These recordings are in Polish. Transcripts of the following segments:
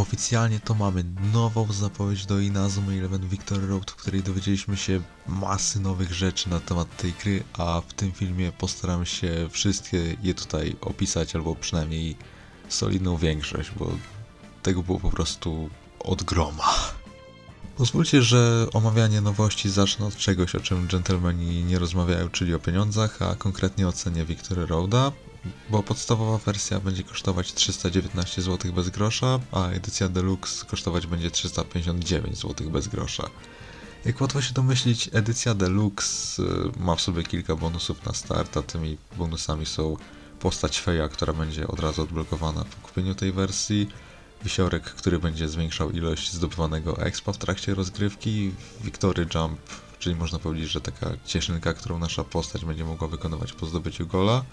Oficjalnie to mamy nową zapowiedź do Inazuma Eleven Victory Road, w której dowiedzieliśmy się masy nowych rzeczy na temat tej gry, a w tym filmie postaram się wszystkie je tutaj opisać, albo przynajmniej solidną większość, bo tego było po prostu od groma. Pozwólcie, że omawianie nowości zacznę od czegoś, o czym dżentelmeni nie rozmawiają, czyli o pieniądzach, a konkretnie o cenie Victory Roada, bo podstawowa wersja będzie kosztować 319 zł bez grosza, a edycja Deluxe kosztować będzie 359 zł bez grosza. Jak łatwo się domyślić, edycja Deluxe y, ma w sobie kilka bonusów na start, a tymi bonusami są postać Feja, która będzie od razu odblokowana po kupieniu tej wersji, wisiorek, który będzie zwiększał ilość zdobywanego expa w trakcie rozgrywki, Victory Jump, czyli można powiedzieć, że taka cieszynka, którą nasza postać będzie mogła wykonywać po zdobyciu gola,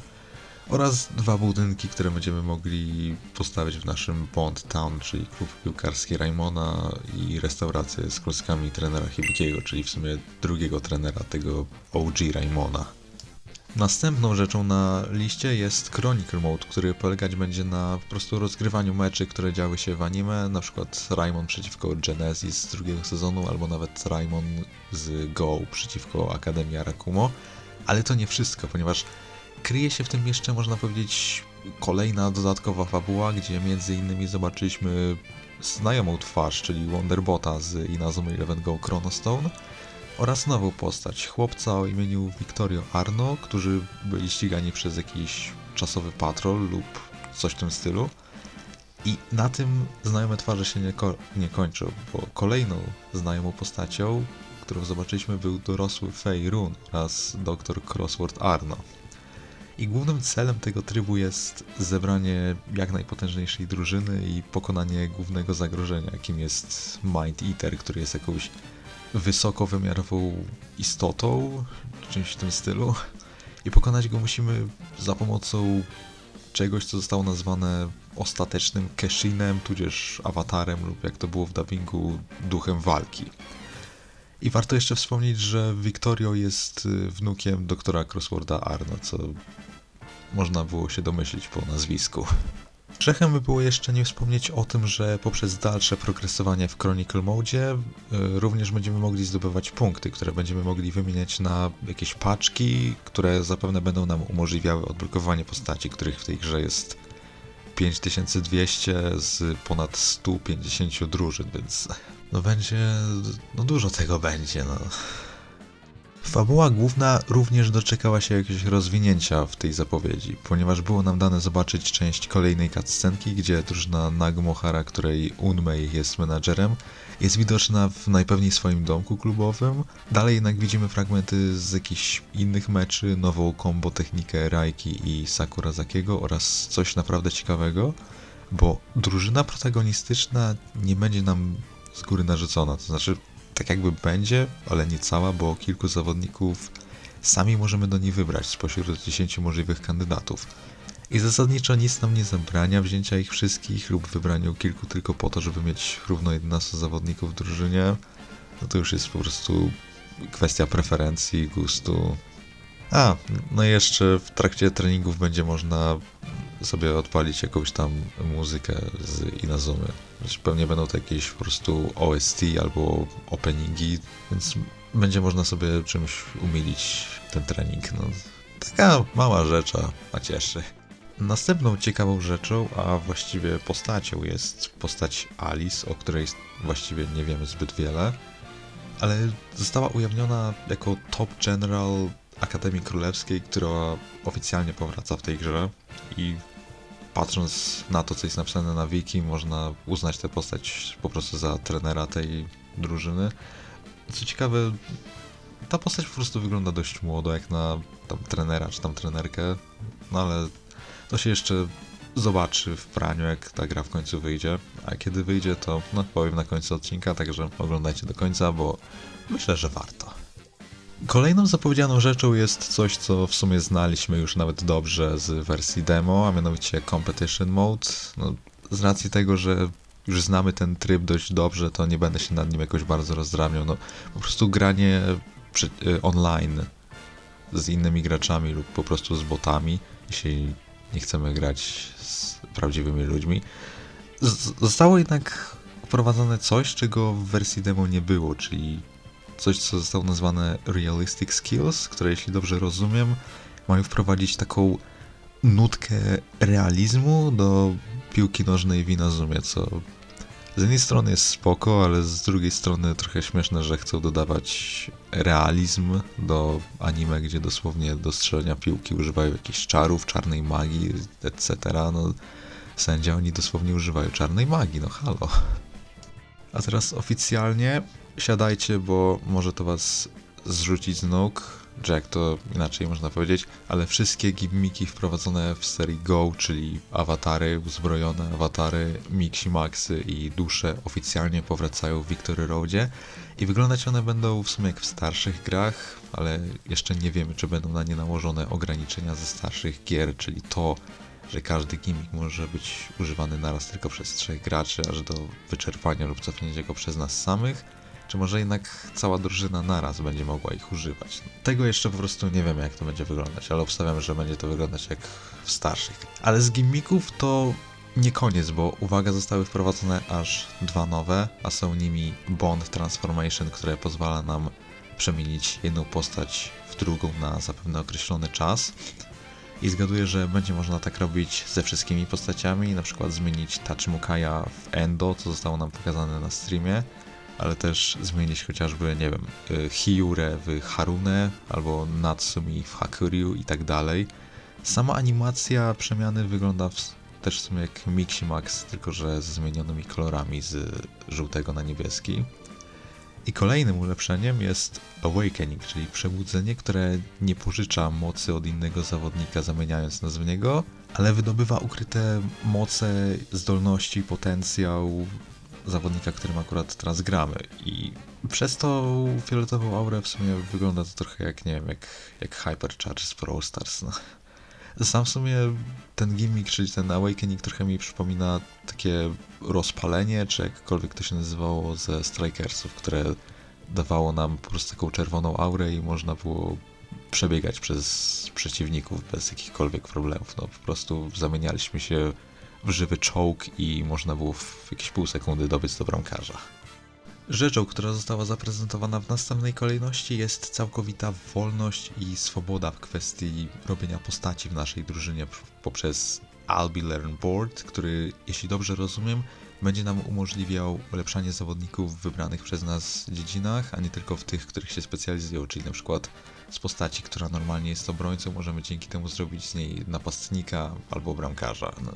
oraz dwa budynki, które będziemy mogli postawić w naszym Bond Town, czyli klub piłkarski Raimona i restaurację z klockami trenera Hibikiego, czyli w sumie drugiego trenera tego OG Raimona. Następną rzeczą na liście jest Chronicle Mode, który polegać będzie na po prostu rozgrywaniu meczy, które działy się w anime, na przykład Raimon przeciwko Genesis z drugiego sezonu, albo nawet Raimon z Go przeciwko Akademii Arakumo. Ale to nie wszystko, ponieważ kryje się w tym jeszcze, można powiedzieć, kolejna dodatkowa fabuła, gdzie między innymi zobaczyliśmy znajomą twarz, czyli Wonderbota z Inazuma Eleven Go Chronostone oraz nową postać, chłopca o imieniu Victorio Arno, którzy byli ścigani przez jakiś czasowy patrol lub coś w tym stylu. I na tym znajome twarze się nie, ko- nie kończą, bo kolejną znajomą postacią, którą zobaczyliśmy, był dorosły Fei Run oraz dr Crossword Arno. I głównym celem tego trybu jest zebranie jak najpotężniejszej drużyny i pokonanie głównego zagrożenia, jakim jest Mind Eater, który jest jakąś wysokowymiarową istotą, czymś w tym stylu. I pokonać go musimy za pomocą czegoś, co zostało nazwane ostatecznym Keshinem, tudzież awatarem, lub jak to było w dubbingu, duchem walki. I warto jeszcze wspomnieć, że Victorio jest y, wnukiem doktora Crossworda Arno, co można było się domyślić po nazwisku. Grzechem by było jeszcze nie wspomnieć o tym, że poprzez dalsze progresowanie w Chronicle Mode y, również będziemy mogli zdobywać punkty, które będziemy mogli wymieniać na jakieś paczki, które zapewne będą nam umożliwiały odblokowanie postaci, których w tej grze jest 5200 z ponad 150 drużyn, więc no będzie, no dużo tego będzie, no. Fabuła główna również doczekała się jakiegoś rozwinięcia w tej zapowiedzi, ponieważ było nam dane zobaczyć część kolejnej cutscenki, gdzie drużyna Nagmohara, której Unmei jest menadżerem, jest widoczna w najpewniej swoim domku klubowym. Dalej jednak widzimy fragmenty z jakichś innych meczy, nową combo technikę Raiki i Sakurazakiego oraz coś naprawdę ciekawego, bo drużyna protagonistyczna nie będzie nam z góry narzucona, to znaczy tak jakby będzie, ale nie cała, bo kilku zawodników sami możemy do niej wybrać spośród 10 możliwych kandydatów. I zasadniczo nic nam nie zabrania wzięcia ich wszystkich lub wybraniu kilku tylko po to, żeby mieć równo 11 zawodników w drużynie. No to już jest po prostu kwestia preferencji, gustu. A, no i jeszcze w trakcie treningów będzie można sobie odpalić jakąś tam muzykę z Inazumy. Znaczy, Pewnie będą to jakieś po prostu OST albo openingi, więc będzie można sobie czymś umilić ten trening. No, taka mała rzecz, a cieszy. Następną ciekawą rzeczą, a właściwie postacią jest postać Alice, o której właściwie nie wiemy zbyt wiele, ale została ujawniona jako top general Akademii Królewskiej, która oficjalnie powraca w tej grze i patrząc na to, co jest napisane na wiki, można uznać tę postać po prostu za trenera tej drużyny. Co ciekawe, ta postać po prostu wygląda dość młodo, jak na tam trenera czy tam trenerkę, no ale to się jeszcze zobaczy w praniu, jak ta gra w końcu wyjdzie. A kiedy wyjdzie, to no, powiem na końcu odcinka, także oglądajcie do końca, bo myślę, że warto. Kolejną zapowiedzianą rzeczą jest coś, co w sumie znaliśmy już nawet dobrze z wersji demo, a mianowicie Competition Mode. No, z racji tego, że już znamy ten tryb dość dobrze, to nie będę się nad nim jakoś bardzo rozdrabniał. No, po prostu granie przy, y, online z innymi graczami lub po prostu z botami, jeśli nie chcemy grać z prawdziwymi ludźmi, Z- zostało jednak wprowadzone coś, czego w wersji demo nie było, czyli coś, co zostało nazwane Realistic Skills, które jeśli dobrze rozumiem, mają wprowadzić taką nutkę realizmu do piłki nożnej w Inazumie, co z jednej strony jest spoko, ale z drugiej strony trochę śmieszne, że chcą dodawać realizm do anime, gdzie dosłownie do strzelania piłki używają jakichś czarów, czarnej magii, etc. No, sędzia, oni dosłownie używają czarnej magii, no halo. A teraz oficjalnie siadajcie, bo może to was zrzucić z nóg, czy jak to inaczej można powiedzieć, ale wszystkie gimmiki wprowadzone w serii Go, czyli awatary, uzbrojone awatary, Mixi Maxy i dusze oficjalnie powracają w Victory Roadzie. I wyglądać one będą w sumie jak w starszych grach, ale jeszcze nie wiemy, czy będą na nie nałożone ograniczenia ze starszych gier, czyli to, że każdy gimmick może być używany naraz tylko przez trzech graczy, aż do wyczerpania lub cofnięcia go przez nas samych, czy może jednak cała drużyna naraz będzie mogła ich używać. Tego jeszcze po prostu nie wiemy, jak to będzie wyglądać, ale obstawiam, że będzie to wyglądać jak w starszych. Ale z gimmików to nie koniec, bo uwaga, zostały wprowadzone aż dwa nowe, a są nimi Bond Transformation, które pozwala nam przemienić jedną postać w drugą na zapewne określony czas. I zgaduję, że będzie można tak robić ze wszystkimi postaciami, na przykład zmienić Tachimukaja w Endo, co zostało nam pokazane na streamie, ale też zmienić chociażby, nie wiem, y, Hiyure w Harune, albo Natsumi w Hakuryu i tak dalej. Sama animacja przemiany wygląda w, też w sumie jak Mixi Max, tylko że z zmienionymi kolorami z żółtego na niebieski. I kolejnym ulepszeniem jest Awakening, czyli przebudzenie, które nie pożycza mocy od innego zawodnika zamieniając nas w niego, ale wydobywa ukryte moce, zdolności, potencjał zawodnika, którym akurat teraz gramy. I przez to fioletową aurę w sumie wygląda to trochę jak, nie wiem, jak, jak Hypercharge z Pro Stars. No. Sam w sumie ten gimmick, czyli ten Awakening trochę mi przypomina takie rozpalenie, czy jakkolwiek to się nazywało ze Strikersów, które dawało nam po prostu taką czerwoną aurę i można było przebiegać przez przeciwników bez jakichkolwiek problemów. No po prostu zamienialiśmy się w żywy czołg i można było w jakieś pół sekundy dobyć do bramkarza. Rzeczą, która została zaprezentowana w następnej kolejności jest całkowita wolność i swoboda w kwestii robienia postaci w naszej drużynie poprzez Albi Learn Board, który, jeśli dobrze rozumiem, będzie nam umożliwiał ulepszanie zawodników w wybranych przez nas dziedzinach, a nie tylko w tych, których się specjalizują, czyli na przykład z postaci, która normalnie jest obrońcą, możemy dzięki temu zrobić z niej napastnika albo bramkarza. No.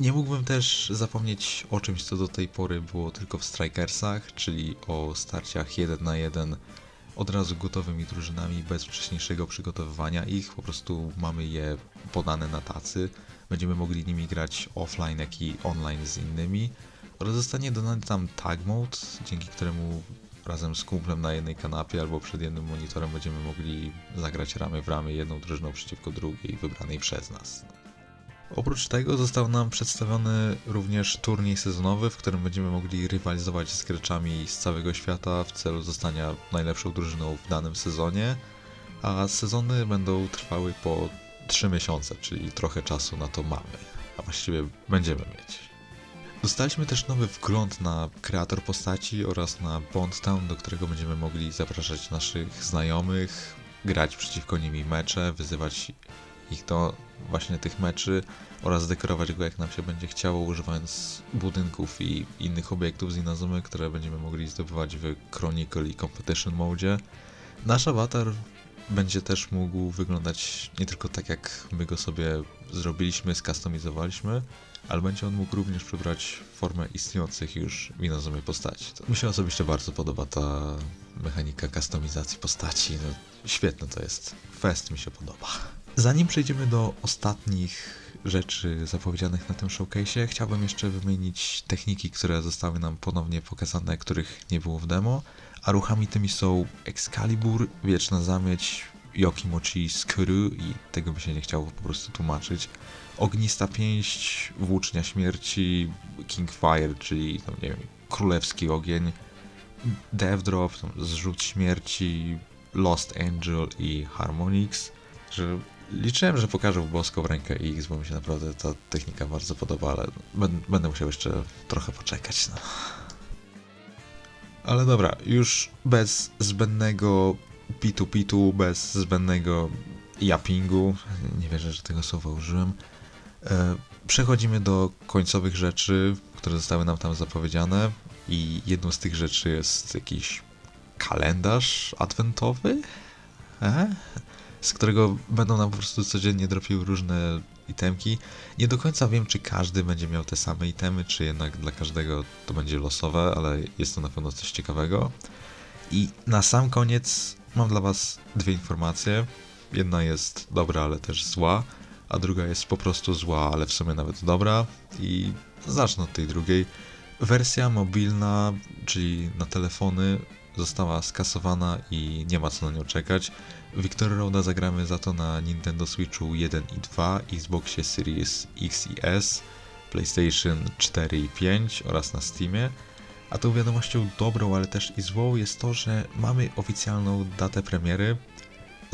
Nie mógłbym też zapomnieć o czymś, co do tej pory było tylko w Strikersach, czyli o starciach 1 na 1 od razu gotowymi drużynami, bez wcześniejszego przygotowywania ich. Po prostu mamy je podane na tacy. Będziemy mogli nimi grać offline, jak i online z innymi. Oraz zostanie dodany tam tag mode, dzięki któremu razem z kumplem na jednej kanapie albo przed jednym monitorem będziemy mogli zagrać ramię w ramię jedną drużyną przeciwko drugiej, wybranej przez nas. Oprócz tego został nam przedstawiony również turniej sezonowy, w którym będziemy mogli rywalizować z graczami z całego świata w celu zostania najlepszą drużyną w danym sezonie, a sezony będą trwały po 3 miesiące, czyli trochę czasu na to mamy, a właściwie będziemy mieć. Dostaliśmy też nowy wgląd na kreator postaci oraz na Bond Town, do którego będziemy mogli zapraszać naszych znajomych, grać przeciwko nimi mecze, wyzywać ich do właśnie tych meczy oraz dekorować go jak nam się będzie chciało, używając budynków i innych obiektów z Inazumy, które będziemy mogli zdobywać w Chronicle i Competition Mode. Nasz awatar będzie też mógł wyglądać nie tylko tak jak my go sobie zrobiliśmy, skustomizowaliśmy, ale będzie on mógł również przybrać formę istniejących już w Inazumie postaci. To mi się osobiście bardzo podoba ta mechanika kustomizacji postaci. No, świetne to jest. Fest mi się podoba. Zanim przejdziemy do ostatnich rzeczy zapowiedzianych na tym showcase, chciałbym jeszcze wymienić techniki, które zostały nam ponownie pokazane, których nie było w demo, a ruchami tymi są Excalibur, Wieczna Zamieć, Yokimochi Skuru i tego by się nie chciało po prostu tłumaczyć, Ognista Pięść, Włócznia Śmierci, Kingfire, czyli no nie wiem, Królewski Ogień, Death Drop, Zrzut Śmierci, Lost Angel i Harmonix, że Liczyłem, że pokażę w boską rękę X, bo mi się naprawdę ta technika bardzo podoba, ale będę musiał jeszcze trochę poczekać. No. Ale dobra, już bez zbędnego pitu-pitu, bez zbędnego japingu, nie wierzę, że tego słowa użyłem, e, przechodzimy do końcowych rzeczy, które zostały nam tam zapowiedziane i jedną z tych rzeczy jest jakiś kalendarz adwentowy, e? Z którego będą nam po prostu codziennie dropiły różne itemki. Nie do końca wiem, czy każdy będzie miał te same itemy, czy jednak dla każdego to będzie losowe, ale jest to na pewno coś ciekawego. I na sam koniec mam dla Was dwie informacje. Jedna jest dobra, ale też zła, a druga jest po prostu zła, ale w sumie nawet dobra. I zacznę od tej drugiej. Wersja mobilna, czyli na telefony, została skasowana i nie ma co na nią czekać. Victor Roada zagramy za to na Nintendo Switchu 1 i 2, Xboxie Series X i S, PlayStation 4 i 5 oraz na Steamie. A tą wiadomością dobrą, ale też i złą jest to, że mamy oficjalną datę premiery.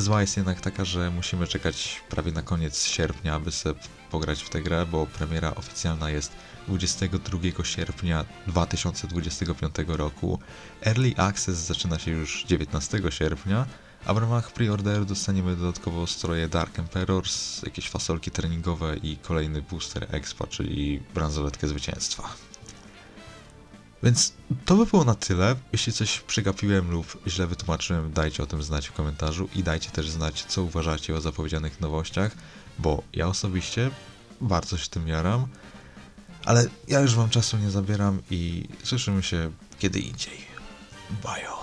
Zła jest jednak taka, że musimy czekać prawie na koniec sierpnia, aby sobie pograć w tę grę, bo premiera oficjalna jest 22 sierpnia 2025 roku. Early Access zaczyna się już 19 sierpnia, a w ramach preorderu dostaniemy dodatkowo stroje Dark Emperors, jakieś fasolki treningowe i kolejny booster Expa, czyli bransoletkę zwycięstwa. Więc to by było na tyle. Jeśli coś przegapiłem lub źle wytłumaczyłem, dajcie o tym znać w komentarzu i dajcie też znać, co uważacie o zapowiedzianych nowościach, bo ja osobiście bardzo się tym jaram. Ale ja już wam czasu nie zabieram i słyszymy się kiedy indziej. Bajo.